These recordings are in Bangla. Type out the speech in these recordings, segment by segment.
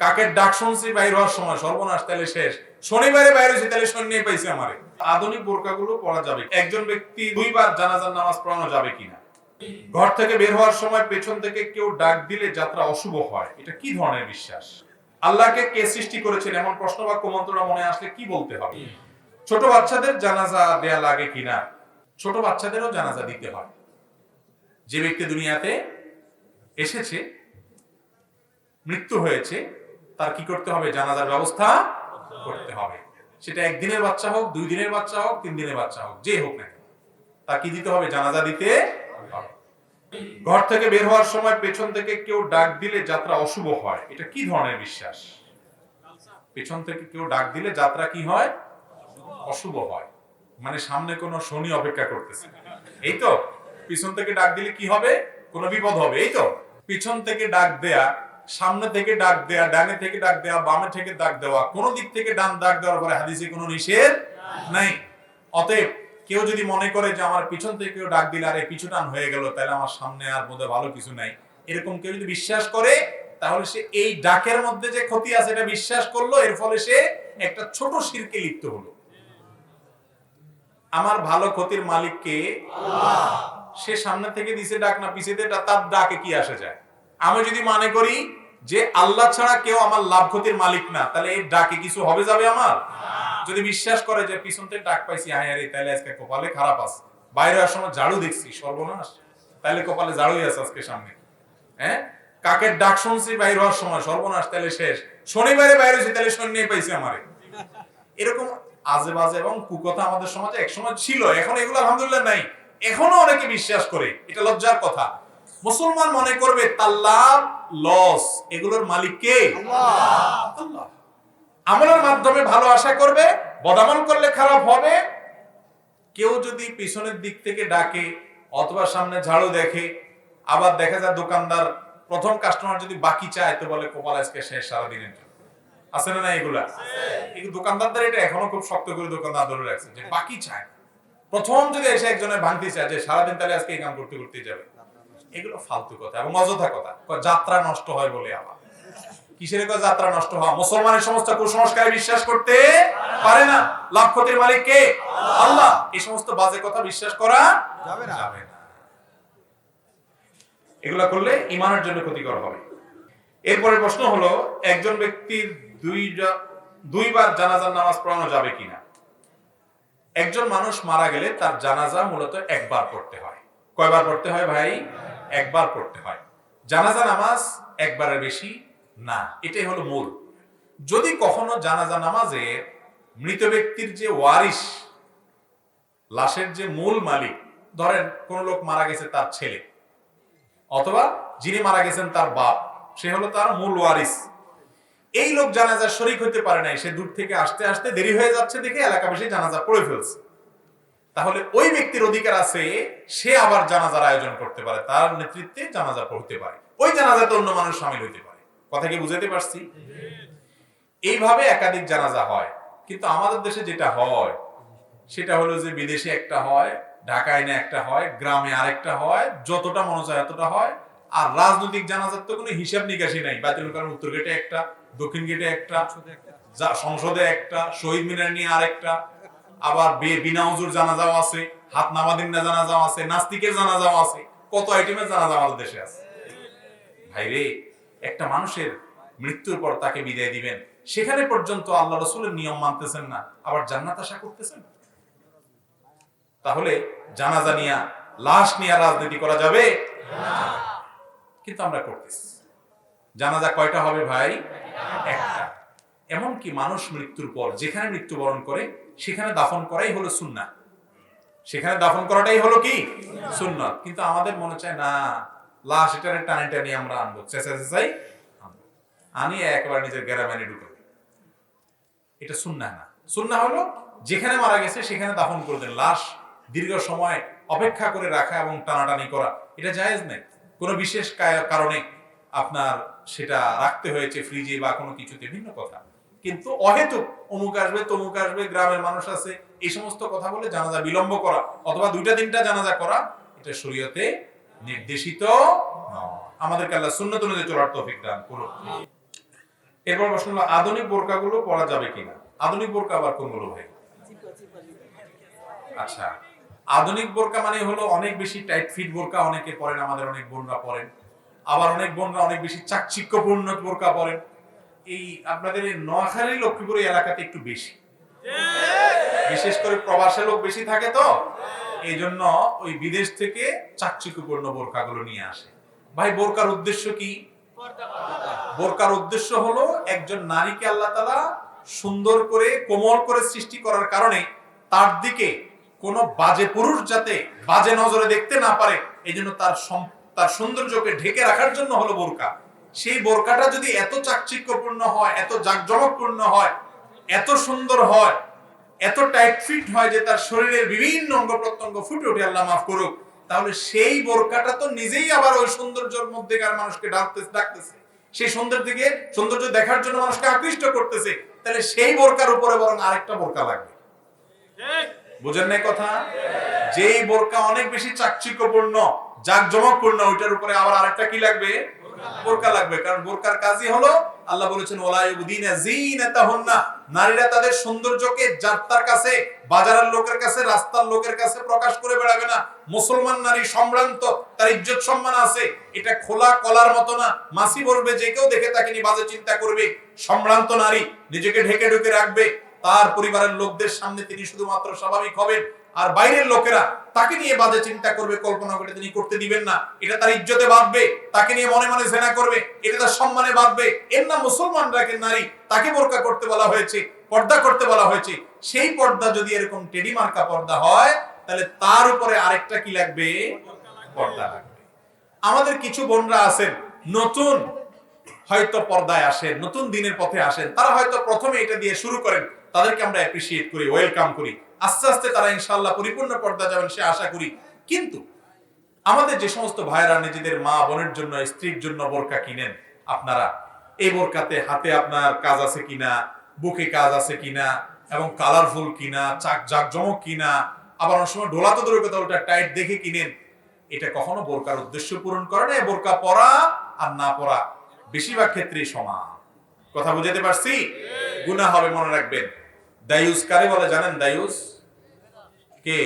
কাকের ডাক শুনছি, বাইর হওয়ার সময়, সর্বনাশ, তাহলে শেষ। শনিবারে বাইরে হয়েছে, তাহলে সৈন্য পাইছে আমারে। আধুনিক বোরকাগুলো পড়া যাবে। একজন ব্যক্তি দুইবার জানাজার নামাজ পড়ানো যাবে কিনা? ঘর থেকে বের হওয়ার সময় পেছন থেকে কেউ ডাক দিলে যাত্রা অশুভ হয়। এটা কি ধরনের বিশ্বাস? আল্লাহকে কে সৃষ্টি করেছেন? এমন প্রশ্ন বা কুমন্ত্রণা মনে আসলে কি বলতে হবে? ছোট বাচ্চাদের জানাজা দেয়া লাগে কিনা? ছোট বাচ্চাদেরও জানাজা দিতে হয়। যে ব্যক্তি দুনিয়াতে এসেছে, মৃত্যু হয়েছে তার কি করতে হবে? জানাজার ব্যবস্থা করতে হবে। সেটা একদিনের বাচ্চা হোক, দুই দিনের বাচ্চা হোক, তিন দিনের বাচ্চা হোক, যে হোক না তার কি দিতে হবে? জানাজা দিতে ঘর থেকে বের হওয়ার সময় পেছন থেকে কেউ ডাক দিলে যাত্রা অশুভ হয়। এটা কি ধরনের বিশ্বাস? পেছন থেকে কেউ ডাক দিলে যাত্রা কি হয়? অশুভ হয়। মানে সামনে কোনো শনি অপেক্ষা করতেছে। এই তো? পিছন থেকে ডাক দিলে কি হবে? কোনো বিপদ হবে। এই তো? পিছন থেকে ডাক দেয়া সামনে থেকে ডাক দেয়া, ডানে থেকে ডাক দেয়া, বামে থেকে ডাক দেওয়া, কোন দিক থেকে ডান ডাক দেওয়ার পরে হাদিসে কোনো নিষেধ নাই। অতএব কেউ যদি মনে করে যে আমার পিছন থেকে কেউ ডাক দিলে, আরে পিছু টান হয়ে গেল, তাহলে আমার সামনে আর বোধ ভালো কিছু নাই। এরকম কেউ যদি বিশ্বাস করে, তাহলে সে এই ডাকের মধ্যে যে ক্ষতি আছে এটা বিশ্বাস করল, এর ফলে সে একটা ছোট শিরকে লিপ্ত হলো। আমার ভালো ক্ষতির মালিককে সে সামনে থেকে দিছে ডাক না পিছিয়ে তার ডাকে কি আসে যায়? আমি যদি মনে করি যে আল্লাহ ছাড়া কেউ আমার লাভ ক্ষতির মালিক না, তাহলে এই ডাকে কিছু হবে যাবে আমার? যদি বিশ্বাস করে যে পিছন থেকে ডাক পাইছি আরে তাহলে আজকে কপালে খারাপ আছে। বাইরে আসার সময় ঝাড়ু দেখছি, সর্বনাশ। তাহলে কপালে ঝাড়ুই আছে আজকে সামনে। হ্যাঁ? কাকের ডাক শুনছি, বাইরে হওয়ার সময় সর্বনাশ, তাহলে শেষ। শনিবারে বাইরে হয়েছে, তাহলে সৈন্য পাইছে আমারে। এরকম আজে বাজে এবং কুকথা আমাদের সমাজে একসময় ছিল, এখন এগুলো আলহামদুলিল্লাহ নাই। এখনও অনেকে বিশ্বাস করে, এটা লজ্জার কথা। মুসলমান মনে করবে তার লাভ লস, এগুলোর মালিক কে? আমলের মাধ্যমে ভালো আশা করবে বদামল করলে খারাপ হবে। কেউ যদি পিছনের দিক থেকে ডাকে অথবা সামনে ঝাড়ু দেখে, আবার দেখা যায় দোকানদার, প্রথম কাস্টমার যদি বাকি চায়, তো বলে, কপাল আজকে শেষ সারাদিনের জন্য। আছে না না এগুলা? এই দোকানদারদের এটা এখনও খুব শক্ত করে দোকানদার ধরে রাখছে, যে বাকি চায়। প্রথম যদি এসে একজনের ভাঙতে চায়, যে সারাদিন তাহলে আজকে এই কাম করতে করতে যাবে। এগুলো ফালতু কথা এবং অযথা কথা। যাত্রা নষ্ট হয় বলে আবার কিসের কয় যাত্রা নষ্ট হওয়া মুসলমানের সমস্ত কুসংস্কারে বিশ্বাস করতে পারে না। লাভ ক্ষতির মালিক কে? আল্লাহ। এই সমস্ত বাজে কথা বিশ্বাস করা যাবে না। যাবে না। এগুলা করলে ইমানের জন্য ক্ষতিকর হবে। এরপরে প্রশ্ন হলো একজন ব্যক্তির দুই দুইবার জানাজার নামাজ পড়ানো যাবে কিনা? একজন মানুষ মারা গেলে তার জানাজা মূলত একবার পড়তে হয়। কয়বার পড়তে হয় ভাই? একবার পড়তে হয়। জানাজা নামাজ একবারের বেশি না, এটাই হলো মূল। যদি কখনো জানাজা নামাজে মৃত ব্যক্তির যে ওয়ারিশ, লাশের যে মূল মালিক, ধরেন কোন লোক মারা গেছে তার ছেলে, অথবা যিনি মারা গেছেন তার বাপ, সে হলো তার মূল ওয়ারিস এই লোক জানাজার শরিক হতে পারে নাই, সে দূর থেকে আসতে আসতে দেরি হয়ে যাচ্ছে দেখে এলাকাবাসী জানাজা পড়ে ফেলছে। তাহলে ওই ব্যক্তির অধিকার আছে, সে আবার জানাজার আয়োজন করতে পারে, তার নেতৃত্বে জানাজা পড়তে পারে। ওই জানাজাতে অন্য মানুষ সামিল হতে পারে। কথা কি বুঝাতে পারছি? এইভাবে একাধিক জানাজা হয়। কিন্তু আমাদের দেশে যেটা হয়, সেটা হলো যে বিদেশে একটা হয়, ঢাকায় না একটা হয়, গ্রামে আরেকটা হয়, যতটা মনে চায় এতটা হয়। আর রাজনৈতিক জানাজার তো কোনো হিসাব নিকাশি নাই। বাতিল কারণ উত্তর গেটে একটা, দক্ষিণ গেটে একটা সংসদে একটা, শহীদ মিনার নিয়ে আরেকটা আবার বে- বিনা হুজুর জানাজাও আছে, হাত নামাদিন না জানাজাও আছে, নাস্তিকের জানাজাও আছে, কত আইটেমের জানাজা আমাদের দেশে আছে। ভাইরে একটা মানুষের মৃত্যুর পর তাকে বিদায় দিবেন, সেখানে পর্যন্ত আল্লাহ রসুলের নিয়ম মানতেছেন না, আবার জান্নাত আশা করতেছেন? তাহলে জানাজা নিয়া, লাশ নিয়ে রাজনীতি করা যাবে? কিন্তু আমরা করতেছি। জানাজা কয়টা হবে ভাই? একটা। এমনকি মানুষ মৃত্যুর পর, যেখানে মৃত্যুবরণ করে সেখানে দাফন করাই হলো সুন্নাহ। সেখানে দাফন করাটাই হলো কি? সুন্নাত কিন্তু আমাদের মনে চায়, না, লাশ এটারে টানে টানি আমরা আনব চেঁচা চেঁচাই আনব। আনি একবার নিজের গ্যারামানি ঢুকাবো এটা সুন্না না। সুন্না হলো যেখানে মারা গেছে সেখানে দাফন করে দেন। লাশ দীর্ঘ সময় অপেক্ষা করে রাখা এবং টানাটানি করা। এটা জায়েজ নেই। কোনো বিশেষ কারণে আপনার সেটা রাখতে হয়েছে ফ্রিজে বা কোনো কিছুতে। ভিন্ন কথা। কিন্তু অহেতুক অমুক আসবে, তমুক আসবে, গ্রামের মানুষ আছে, এই সমস্ত কথা বলে জানাজা বিলম্ব করা, অথবা দুইটা তিনটা জানাজা করা, এটা শরীয়তে নির্দেশিত আমাদেরকে আল্লাহ সুন্নত অনুযায়ী চলার তৌফিক দান করুন এরপর প্রশ্ন হলো, আধুনিক বোরকাগুলো পরা যাবে কিনা? আধুনিক বোরকা আবার কোনগুলো ভাই? আচ্ছা আধুনিক বোরকা মানে হলো অনেক বেশি টাইট ফিট বোরকা, অনেকে পরেন, আমাদের অনেক বোনরা পরেন। আবার অনেক বোনরা অনেক বেশি চাকচিক্যপূর্ণ বোরকা পরেন। এই আপনাদের এই নোয়াখালী, লক্ষ্মীপুর এলাকাতে একটু বেশি। বিশেষ করে প্রবাসে লোক বেশি থাকে তো। এই জন্য ওই বিদেশ থেকে চাকচিক্যপূর্ণ বোরকাগুলো নিয়ে আসে। ভাই বোরকার উদ্দেশ্য কি? বোরকার উদ্দেশ্য হলো একজন নারীকে আল্লাহ তালা সুন্দর করে, কোমল করে সৃষ্টি করার কারণে তার দিকে কোনো বাজে পুরুষ যাতে বাজে নজরে দেখতে না পারে এই জন্য তার তার সৌন্দর্যকে ঢেকে রাখার জন্য হলো বোরকা সেই বোরকাটা যদি এত চাকচিক্যপূর্ণ হয়, এত জাকজমকপূর্ণ হয়, এত সুন্দর হয়, এত টাইট ফিট হয় যে তার শরীরের বিভিন্ন অঙ্গ প্রত্যঙ্গ ফুটে উঠে আল্লাহ মাফ করুক, তাহলে সেই বোরকাটা তো নিজেই আবার ওই সৌন্দর্যের মধ্যেকার মানুষকে ডাকতেছে ডাকতেছে। সেই সৌন্দর্য দিকে, সৌন্দর্য দেখার জন্য মানুষকে আকৃষ্ট করতেছে, তাহলে সেই বোরকার উপরে বরং আরেকটা বোরকা লাগবে। বুঝেন নাই কথা? যেই বোরকা অনেক বেশি চাকচিক্যপূর্ণ, জাকজমকপূর্ণ, ওইটার উপরে আবার আরেকটা কি লাগবে? বোরকা লাগবে, কারণ বোরকার কাজই হলো, আল্লাহ বলেছেন ওলা ইউদিনা জিনাতাহুন্না নারীরা তাদের সৌন্দর্যকে যাত্রার কাছে, বাজারের লোকের কাছে, রাস্তার লোকের কাছে প্রকাশ করে বেড়াবে না। মুসলমান নারী সম্ভ্রান্ত, তার ইজ্জত সম্মান আছে। এটা খোলা কলার মতো না। মাসি বলবে, যে কেউ দেখে তাকে নিয়ে বাজে চিন্তা করবে। সম্ভ্রান্ত নারী নিজেকে ঢেকে ঢুকে রাখবে। তার পরিবারের লোকদের সামনে তিনি শুধুমাত্র স্বাভাবিক হবেন। আর বাইরের লোকেরা তাকে নিয়ে বাজে চিন্তা করবে, কল্পনা করে তিনি করতে দিবেন না। এটা তার ইজ্জতে বাঁধবে, তাকে নিয়ে মনে মনে জেনা করবে, এটা তার সম্মানে বাঁধবে। এর নাম মুসলমান রাখেন নারী, তাকে বোরকা করতে বলা হয়েছে, পর্দা করতে বলা হয়েছে। সেই পর্দা যদি এরকম টেডি মার্কা পর্দা হয়, তাহলে তার উপরে আরেকটা কি লাগবে? পর্দা লাগবে। আমাদের কিছু বোনরা আছেন, নতুন হয়তো পর্দায় আসেন, নতুন দিনের পথে আসেন। তারা হয়তো প্রথমে এটা দিয়ে শুরু করেন। তাদেরকে আমরা অ্যাপ্রিসিয়েট করি ওয়েলকাম করি। আস্তে আস্তে তারা ইনশাল্লাহ পরিপূর্ণ পর্দা যাবেন সে আশা করি। কিন্তু আমাদের যে সমস্ত ভাইরা নিজেদের মা বোনের জন্য স্ত্রীর জন্য বোরকা কিনেন আপনারা এই বোরকাতে হাতে আপনার কাজ আছে কিনা বুকে কাজ আছে কিনা এবং কালারফুল কিনা চাক জাকজমক কিনা আবার অনেক সময় ডোলা তো দূরের কথা ওটা টাইট দেখে কিনেন এটা কখনো বোরকার উদ্দেশ্য পূরণ করে না বোরকা পরা আর না পরা বেশিরভাগ ক্ষেত্রেই সমান। কথা বুঝাতে পারছি? গুনাহ হবে মনে রাখবেন। দায়ুস কারে বলে জানেন? দায়ুস কে?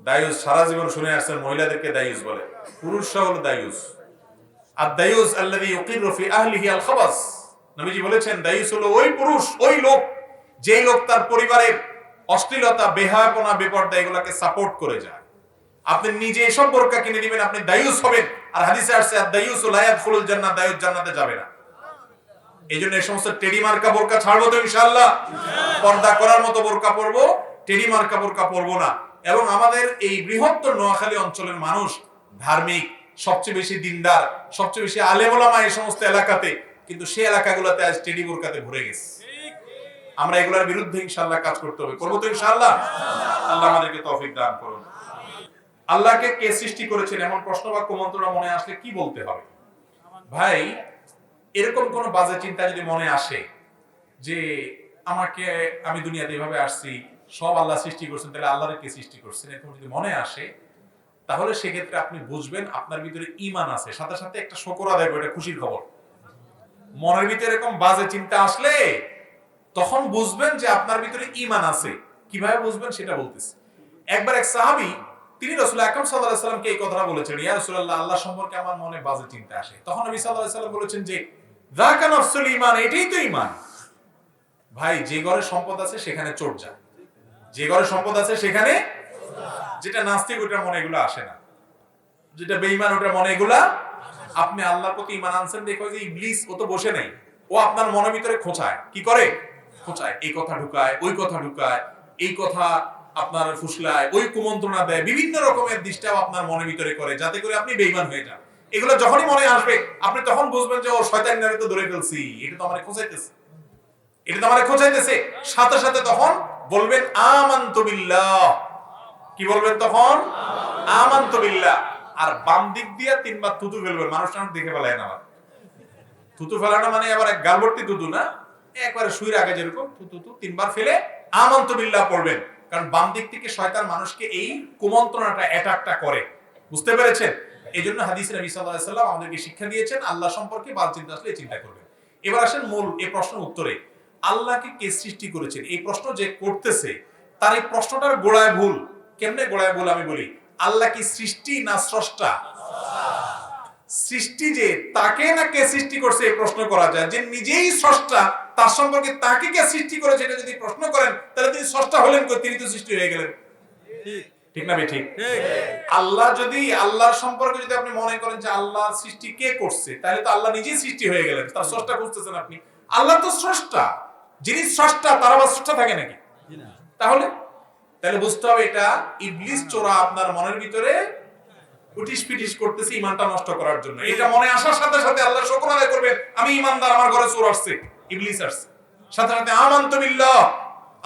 দায়ুস, সারা জীবন শুনে আসছেন, মহিলাদেরকে দায়ুস বলে। পুরুষরা দায়ুস। আর দায়ুস ইউকিরু ফি আহলিহি আল খাবাস নবীজি বলেছেন, দায়ুস হলো ওই পুরুষ, ওই লোক লোক তার পরিবারের অশ্লীলতা এগুলাকে সাপোর্ট করে যায়। আপনি নিজে এসব বোরকা কিনে দিবেন আপনি দায়ুস হবেন। আর হাদিসে আসছে, আর দায়ুস লা ইয়াদখুলুল জান্নাত, দায়ুস জান্নাতে যাবে না। এই জন্য এই সমস্ত টেডি মার্কা বোরকা ছাড়বো তো ইনশাআল্লাহ? পর্দা করার মতো বোরকা পরবো? টেডি মার্কা বোরকা পরবো না। এবং আমাদের এই বৃহত্তর নোয়াখালী অঞ্চলের মানুষ ধার্মিক, সবচেয়ে বেশি দিনদার, সবচেয়ে বেশি আলেমোলামা এই সমস্ত এলাকাতে, কিন্তু সেই এলাকাগুলোতে আজ টেডি বোরকাতে ভরে গেছে। আমরা এগুলোর বিরুদ্ধে ইনশাআল্লাহ কাজ করতে হবে। করব তো ইনশাআল্লাহ? আল্লাহ আমাদেরকে তৌফিক দান করুন। আল্লাহকে কে সৃষ্টি করেছেন এমন প্রশ্ন বা কুমন্ত্রণা মনে আসলে কি বলতে হবে? ভাই, এরকম কোন বাজে চিন্তা যদি মনে আসে যে, আমাকে, আমি দুনিয়াতে এভাবে আসছি সব আল্লাহ সৃষ্টি করছেন, তাহলে আল্লাহর কে সৃষ্টি করছেন? এরকম যদি মনে আসে, তাহলে সেক্ষেত্রে আপনি বুঝবেন আপনার ভিতরে ইমান আছে। সাথে সাথে একটা শকর আদায় এটা খুশির খবর। মনের ভিতরে এরকম বাজে চিন্তা আসলে তখন বুঝবেন যে আপনার ভিতরে ইমান আছে। কীভাবে বুঝবেন সেটা বলতেছি। একবার এক সাহাবি, তিনি রসুল আকরম সাল্লাহ সাল্লামকে এই কথাটা বলেছেন, ইয়া রসুল্লাহ আল্লাহ সম্পর্কে আমার মনে বাজে চিন্তা আসে। তখন নবী সাল্লাহ সাল্লাম বলেছেন যে, যাকা নফসুল ইমান এটাই তো ইমান ভাই, যে ঘরে সম্পদ আছে, সেখানে চোর যায় যে ঘরে সম্পদ আছে সেখানে যেটা নাস্তিক ওটার মনে এগুলো আসে না। যেটা বেঈমান ওটার মনে এগুলা আপনি আল্লাহর প্রতি ইমান আনছেন দেখো যে ইবলিস, ও তো বসে নেই। ও আপনার মনের ভিতরে খোঁচায়। কি করে? খোঁচায়। এই কথা ঢুকায়, ওই কথা ঢুকায়, এই কথা আপনার ফুসলায়, ওই কুমন্ত্রণা দেয়। বিভিন্ন রকমের ডিস্টার্ব আপনার মনের ভিতরে করে, যাতে করে আপনি বেইমান হয়ে যান। এগুলো যখনই মনে আসবে, আপনি তখন বুঝবেন যে, ও শয়তান নারে তো ধরে ফেলছি। এটা তো আমার খোঁচাইতেছে। এটা তো আমার খোঁচাইতেছে। সাথে সাথে তখন বলবেন আমান্তু বিল্লাহ। কি বলবেন তখন? আমান্ত বিল্লাহ। আর বাম দিক দিয়ে তিনবার থুতু ফেলবেন, মানুষ দেখে ফেলায় না আবার। থুতু ফেলানো মানে আবার এক গালবর্তি থুতু না? একবারে শুয়ের আগে যেরকম থুতু থু তিনবার ফেলে আমান্ত বিল্লাহ পড়বেন। কারণ বাম দিক থেকে শয়তান মানুষকে এই কুমন্ত্রণাটা, অ্যাটাকটা করে। বুঝতে পেরেছেন? এই জন্য হাদিস নবী সাল্লাল্লাহু আলাইহি আমাদেরকে শিক্ষা দিয়েছেন, আল্লাহ সম্পর্কে বাল চিন্তা আসলে চিন্তা করবেন। এবার আসেন মূল এই প্রশ্নের উত্তরে। আল্লাহকে কে সৃষ্টি করেছেন? এই প্রশ্ন যে করতেছে তার এই প্রশ্নটার গোড়ায় ভুল। কেমনে গোড়ায় ভুল আমি বলি? আল্লাহ কি সৃষ্টি না স্রষ্টা? সৃষ্টি যে তাকে না কে সৃষ্টি করছে এই প্রশ্ন করা যায়? যে নিজেই স্রষ্টা তার সম্পর্কে তাকে কে সৃষ্টি করেছে এটা যদি প্রশ্ন করেন তাহলে তিনি স্রষ্টা হলেন কই? তিনি তো সৃষ্টি হয়ে গেলেন। ঠিক না ভাই ঠিক? আল্লাহ যদি আল্লাহর সম্পর্কে যদি আপনি মনে করেন যে আল্লাহ সৃষ্টি কে করছে তাহলে তো আল্লাহ নিজেই সৃষ্টি হয়ে গেলেন। তার স্রষ্টা খুঁজতেছেন আপনি। আল্লাহ তো স্রষ্টা। যিনি স্রষ্টা, তার আবার স্রষ্টা থাকে নাকি? তাহলে? তাহলে বুঝতে হবে এটা ইবলিস চোরা আপনার মনের ভিতরে উটিস পিটিস করতেছে ইমানটা নষ্ট করার জন্য। এটা মনে আসার সাথে সাথে আল্লাহ শুকর আদায় করবেন আমি ইমানদার আমার ঘরে চোর আসছে, ইবলিস আসছে। সাথে সাথে আমান্ত বিল্লাহ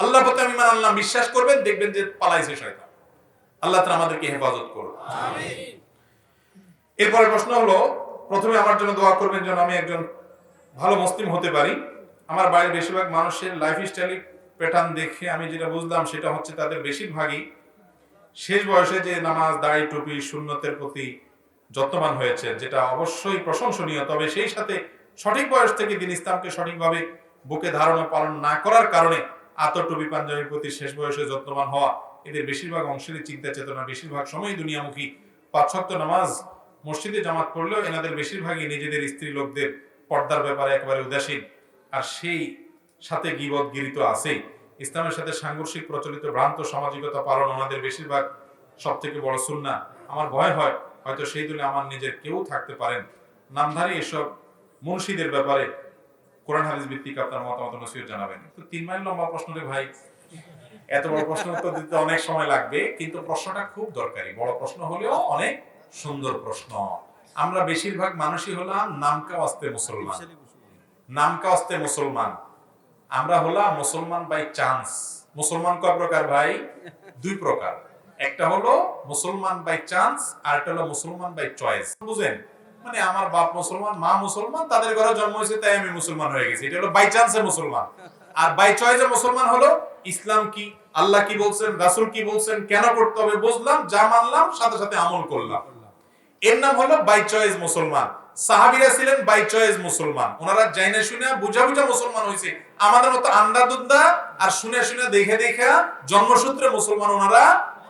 আল্লাহ প্রতি আমি ইমান আনলাম, বিশ্বাস করবেন, দেখবেন যে পালাইছে শয়তান। আল্লাহ তাআলা আমাদেরকে হেফাজত করুন। এরপরের প্রশ্ন হলো, প্রথমে আমার জন্য দোয়া করবেন যেন আমি একজন ভালো মুসলিম হতে পারি। আমার বাড়ির বেশিরভাগ মানুষের লাইফ স্টাইল প্যাটার্ন দেখে আমি যেটা বুঝলাম, সেটা হচ্ছে তাদের বেশিরভাগই শেষ বয়সে যে নামাজ, দাড়ি, টুপি, সুন্নতের প্রতি যত্নবান হয়েছে, যেটা অবশ্যই প্রশংসনীয়। তবে সেই সাথে সঠিক বয়স থেকে দিন ইসলামকে সঠিকভাবে বুকে ধারণা পালন না করার কারণে আতর, টুপি, পাঞ্জাবির প্রতি শেষ বয়সে যত্নবান হওয়া এদের বেশিরভাগ অংশেরই চিন্তা চেতনা। বেশিরভাগ সময় দুনিয়ামুখী পাঁচ শক্ত নামাজ মসজিদে জামাত পড়লেও এনাদের বেশিরভাগই নিজেদের স্ত্রী লোকদের পর্দার ব্যাপারে একেবারে উদাসীন। আর সেই সাথে গিবত গিরিত আছেই ইসলামের সাথে সাংঘর্ষিক প্রচলিত ভ্রান্ত সামাজিকতা পালন ওনাদের বেশিরভাগ সব থেকে বড় সুন্না। আমার ভয় হয়, হয়তো সেই দলে আমার নিজের কেউ থাকতে পারেন। নামধারী এসব মুন্সিদের ব্যাপারে কোরআন হাদিস ভিত্তিক আপনার মতামত নসিহত জানাবেন। তো তিন মাইল লম্বা প্রশ্ন রে ভাই। এত বড় প্রশ্ন উত্তর দিতে অনেক সময় লাগবে, কিন্তু প্রশ্নটা খুব দরকারি। বড় প্রশ্ন হলেও অনেক সুন্দর প্রশ্ন। আমরা বেশিরভাগ মানুষই হলাম নামকা অস্তে মুসলমান। নামকা অস্তে মুসলমান। আমরা হলাম মুসলমান বাই চান্স মুসলমান কয় প্রকার ভাই? দুই প্রকার। একটা হলো মুসলমান বাই চান্স আর একটা হলো মুসলমান বাই চয়েস বুঝেন? মানে আমার বাপ মুসলমান, মা মুসলমান, তাদের ঘরে জন্ম হয়েছে তাই আমি মুসলমান হয়ে গেছি। এটা হলো বাই চান্সে মুসলমান। আর বাই চয়েসে মুসলমান হলো ইসলাম কি? আল্লাহ কি বলছেন? রাসূল কি বলছেন? কেন করতে হবে? বুঝলাম, যা মানলাম, সাথে সাথে আমল করলাম। এর নাম হলো বাই চয়েস মুসলমান। সাহাবিরা ছিলেন বাই চয়েস মুসলমান। ওনারা জাইনা শুনে বুঝা বুঝা মুসলমান হয়েছে আমাদের মতো আন্দা দুন্দা আর শুনে শুনে দেখে দেখে জন্মসূত্রে মুসলমান ওনারা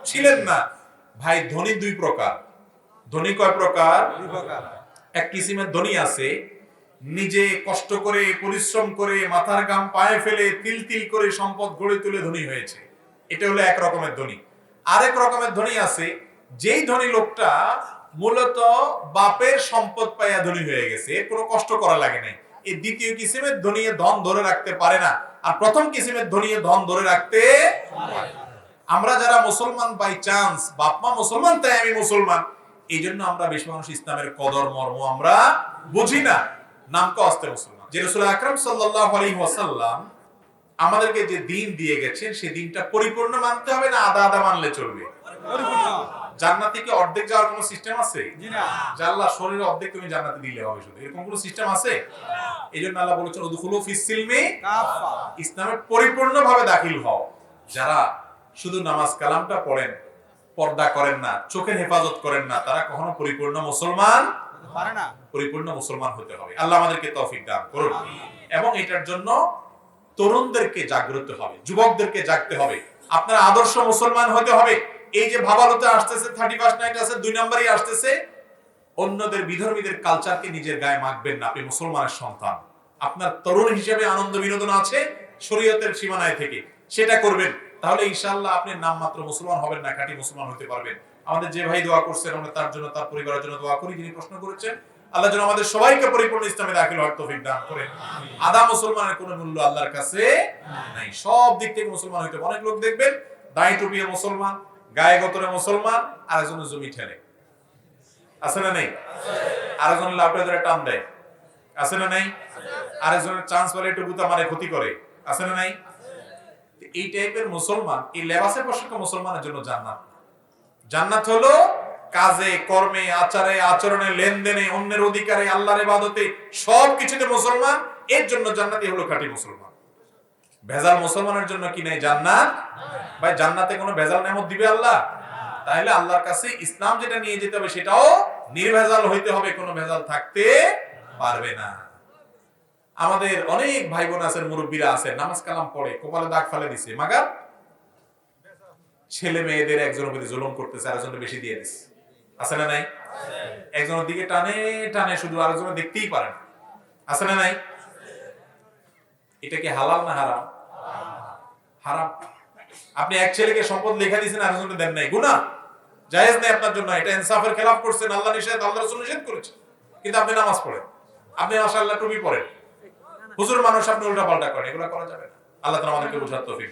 ছিলেন না। ভাই ধনী দুই প্রকার। ধনী কয় প্রকার? এক কিসিমের ধনী আছে নিজে কষ্ট করে পরিশ্রম করে মাথার গাম পায়ে ফেলে তিল তিল করে সম্পদ গড়ে তুলে ধনী হয়েছে। এটা হলো এক রকমের ধনী। আরেক রকমের ধনী আছে যেই ধনী লোকটা মূলত বাপের সম্পদ পাইয়া ধনী হয়ে গেছে। এর কোনো কষ্ট করা লাগে নাই। এই দ্বিতীয় কিসিমের ধনী ধন ধরে রাখতে পারে না। আর প্রথম কিসিমের ধনী ধন ধরে রাখতে আমরা যারা মুসলমান বাই চান্স বাপমা মুসলমান, তাই আমি মুসলমান। এই জন্য আমরা বেশি মানুষ ইসলামের কদর, মর্ম আমরা বুঝি না। নামকে অস্তে মুসলমান। যে রসুল আকরাম সাল্লাল্লাহু আলাইহি ওয়াসাল্লাম আমাদেরকে যে দিন দিয়ে গেছেন সেই দিনটা পরিপূর্ণ মানতে হবে না আদা আদা মানলে চলবে? জান্নাতে কি অর্ধেক যাওয়ার কোনো সিস্টেম আছে? যে আল্লাহ শরীরে অর্ধেক তুমি জান্নাতে দিলে হবে শুধু। এরকম কোনো সিস্টেম আছে? এই জন্য আল্লাহ বলেছেন উদখুলু পরিপূর্ণভাবে দাখিল হও। যারা শুধু নামাজ কালামটা পড়েন পর্দা করেন না চোখের হেফাজত করেন না তারা কখনো পরিপূর্ণ মুসলমান পরিপূর্ণ মুসলমান হতে হবে। আল্লাহ আমাদেরকে তৌফিক দান করুন। এবং এটার জন্য তরুণদেরকে জাগ্রত হবে যুবকদেরকে জাগতে হবে। আপনার আদর্শ মুসলমান হতে হবে। এই যে ভাবালুতে আসতেছে থার্টি ফার্স্ট নাইট আছে, দুই নম্বরই আসতেছে, অন্যদের বিধর্মীদের কালচারকে নিজের গায়ে মাখবেন না, আপনি মুসলমানের সন্তান। আপনার তরুণ হিসেবে আনন্দ বিনোদন আছে শরীয়তের সীমানায় থেকে, সেটা করবেন। তাহলে ইনশাআল্লাহ আপনি নাম মাত্র মুসলমান হবেন না, খাঁটি মুসলমান হতে পারবেন। আমাদের যে ভাই দোয়া করছেন আমরা তার জন্য, তার পরিবারের জন্য দোয়া করি, যিনি প্রশ্ন করেছেন, আল্লাহ যেন আমাদের সবাইকে পরিপূর্ণ ইসলামে দাখিল হওয়ার তৌফিক দান করেন। আদা মুসলমানের কোনো মূল্য আল্লাহর কাছে নাই। সব দিক থেকে মুসলমান হইতে অনেক লোক দেখবেন দায় টুপিয়ে মুসলমান গায়ে গতরে মুসলমান আর একজনের জমি ঠেলে। আছে না নেই? আরেকজনের লাভটা ধরে টান দেয়। আছে না নাই? আরেকজনের চান্স পেলে একটু গুতা মারে, ক্ষতি করে। আছে না নাই? এই টাইপের মুসলমান, এই লেবাসের পোশাক মুসলমানের জন্য জান্নাত জান্নাত হলো কাজে, কর্মে, আচারে, আচরণে, লেনদেনে, অন্যের অধিকারে, আল্লাহর ইবাদতে সব কিছুতে মুসলমান, এর জন্য জান্নাতই হলো খাঁটি মুসলমান। ভেজাল মুসলমানের জন্য কি নাই? জান্নাত? ভাই, জান্নাতে কোনো ভেজাল নেমত দিবে আল্লাহ? তাহলে আল্লাহর কাছে ইসলাম যেটা নিয়ে যেতে হবে, সেটাও নির্ভেজাল হইতে হবে, কোনো ভেজাল থাকতে পারবে না। আমাদের অনেক ভাই বোন আছেন, মুরব্বীরা আছেন, নামাজ কালাম পড়ে, কপালে দাগ ফেলে দিছে, মাগার? ছেলে মেয়েদের একজনের প্রতি জুলুম করতেছে আরেকজনের বেশি দিয়ে দিচ্ছে আছে না নাই? একজনের দিকে টানে টানে শুধু আরেকজনের দেখতেই পারে না। আছে না নাই? এটা কি হালাল না হারাম? হারাম। আপনি এক ছেলেকে সম্পদ লেখা দিয়েছেন জন্য দেন নাই। গুনাহ। জায়েজ নেই আপনার জন্য। এটা ইনসাফের খেলাফ করছেন, আল্লাহ নিষেধ, আল্লাহ রাসূল নিষেধ করেছে কিন্তু আপনি নামাজ পড়েন। আপনি মাশাআল্লাহ টুপি পড়েন হুজুর মানুষ আপনি উল্টা পাল্টা করেন, এগুলো করা যাবে না। আল্লাহ তাআলা আমাদেরকে বোঝার তৌফিক